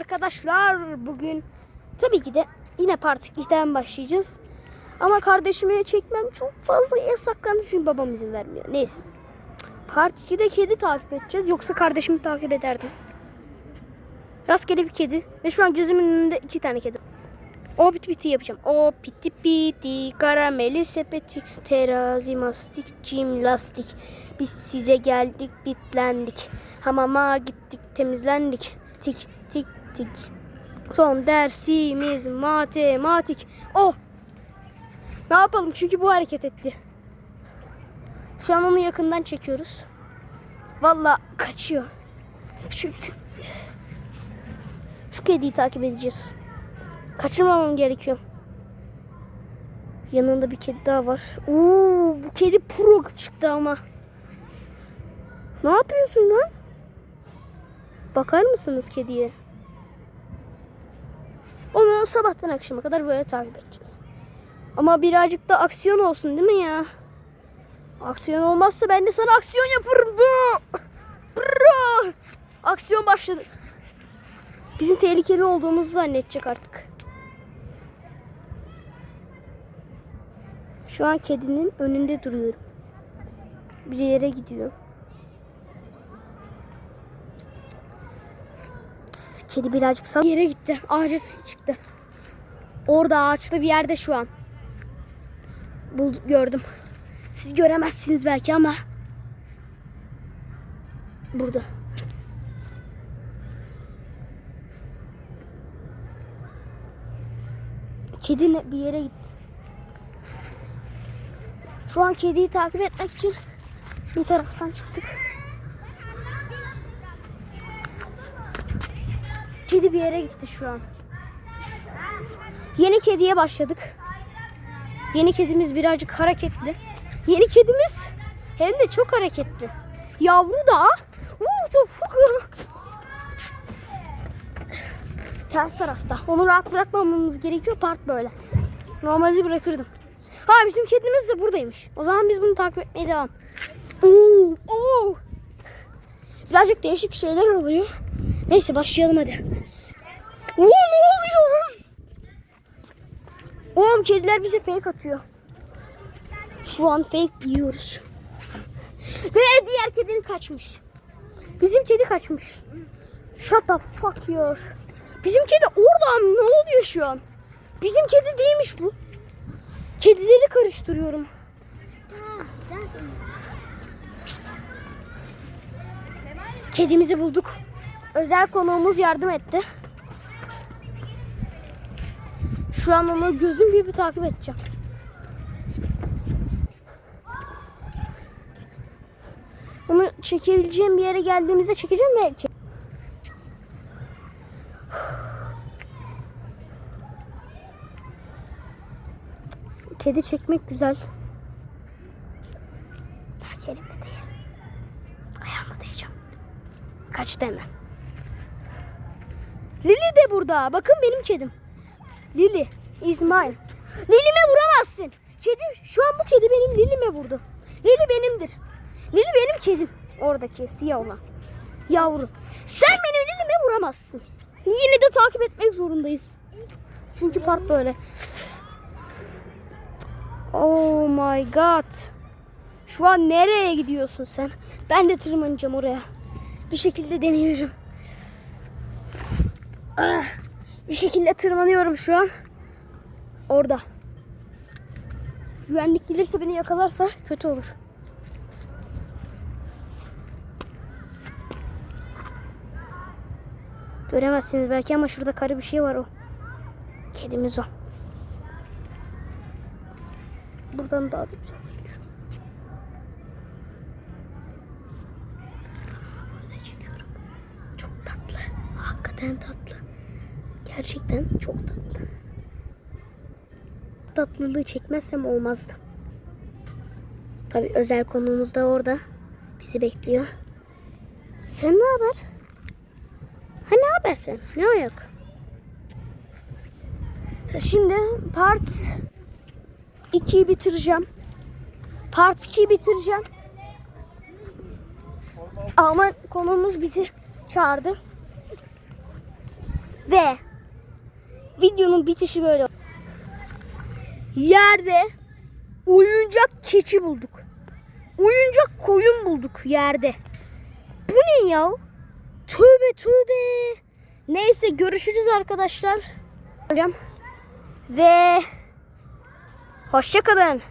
arkadaşlar. Bugün tabii ki de yine part 2'den başlayacağız. Ama kardeşimi çekmem çok fazla yasaklandı çünkü babam izin vermiyor. Neyse. Part 2'de kedi takip edeceğiz. Yoksa kardeşimi takip ederdim. Rastgele bir kedi. Ve şu an gözümün önünde iki tane kedi. O piti piti yapacağım. O piti piti, karameli sepeti, terazi mastik, cim lastik. Biz size geldik, bitlendik. Hamama gittik, temizlendik. Tik tik tik. Son dersimiz matematik. Oh! Ne yapalım çünkü bu hareket etti. Şu an onu yakından çekiyoruz. Valla kaçıyor. Çünkü şu kediyi takip edeceğiz. Kaçırmamam gerekiyor. Yanında bir kedi daha var. Oo, bu kedi pro çıktı ama. Ne yapıyorsun lan? Bakar mısınız kediye? Onu sabahtan akşama kadar böyle takip edeceğiz. Ama birazcık da aksiyon olsun değil mi ya? Aksiyon olmazsa ben de sana aksiyon yaparım. Aksiyon başladı. Bizim tehlikeli olduğumuzu zannedecek artık. Şu an kedinin önünde duruyorum. Bir yere gidiyor. Kedi birazcık sağ yere gitti. Ağaca çıktı. Orada ağaçlı bir yerde şu an. Bul gördüm. Siz göremezsiniz belki ama burada. Kedi bir yere gitti. Şu an kediyi takip etmek için bir taraftan çıktık. Kedi bir yere gitti şu an. Yeni kediye başladık. Yeni kedimiz birazcık hareketli. Yeni kedimiz hem de çok hareketli. Yavru da ters tarafta. Onu rahat bırakmamamız gerekiyor. Part böyle. Normalde bırakırdım. Ha bizim kedimiz de buradaymış. O zaman biz bunu takip etmeye devam. Oo, oo. Birazcık değişik şeyler oluyor. Neyse başlayalım hadi. Oo, ne oluyor? Oğlum kediler bize fake atıyor. Şu an fake yiyoruz. Ve diğer kedinin kaçmış. Bizim kedi kaçmış. Shut the fuck your. Bizim kedi orada ne oluyor şu an? Bizim kedi değilmiş bu. Kedileri karıştırıyorum. Kedimizi bulduk. Özel konuğumuz yardım etti. Şu an onu gözüm gibi takip edeceğim. Onu çekebileceğim bir yere geldiğimizde çekeceğim ve Kedi çekmek güzel. Bak elimle Kaç deme. Lili de burada. Bakın benim kedim. Lili. İsmail. Lilime vuramazsın. Kedi şu an bu kedi benim Lilime vurdu. Lili benimdir. Lili benim kedim. Oradaki siyah olan. Yavru. Sen benim Lilime vuramazsın. Yine de takip etmek zorundayız. Çünkü part böyle. Oh my god. Şu an nereye gidiyorsun sen? Ben de tırmanacağım oraya. Bir şekilde deniyorum. Ah, bir şekilde tırmanıyorum şu an. Orada. Güvenlik gelirse beni yakalarsa kötü olur. Göremezsiniz belki ama şurada karı bir şey var o. Kedimiz o. Buradan daha da güzel gözüküyor. Burada çekiyorum. Çok tatlı. Hakikaten tatlı. Gerçekten çok tatlı. Tatlılığı çekmezsem olmazdı. Tabi özel konuğumuz da orada. Bizi bekliyor. Sen ne haber? Ha ne haber sen? Ne ayak? Şimdi part 2'yi bitireceğim. Part 2'yi bitireceğim. Ama konumuz bizi çağırdı. Ve videonun bitişi böyle. Yerde oyuncak keçi bulduk. Oyuncak koyun bulduk yerde. Bu ne ya? Tövbe tövbe. Neyse görüşürüz arkadaşlar. Hocam. Ve hoşça kalın.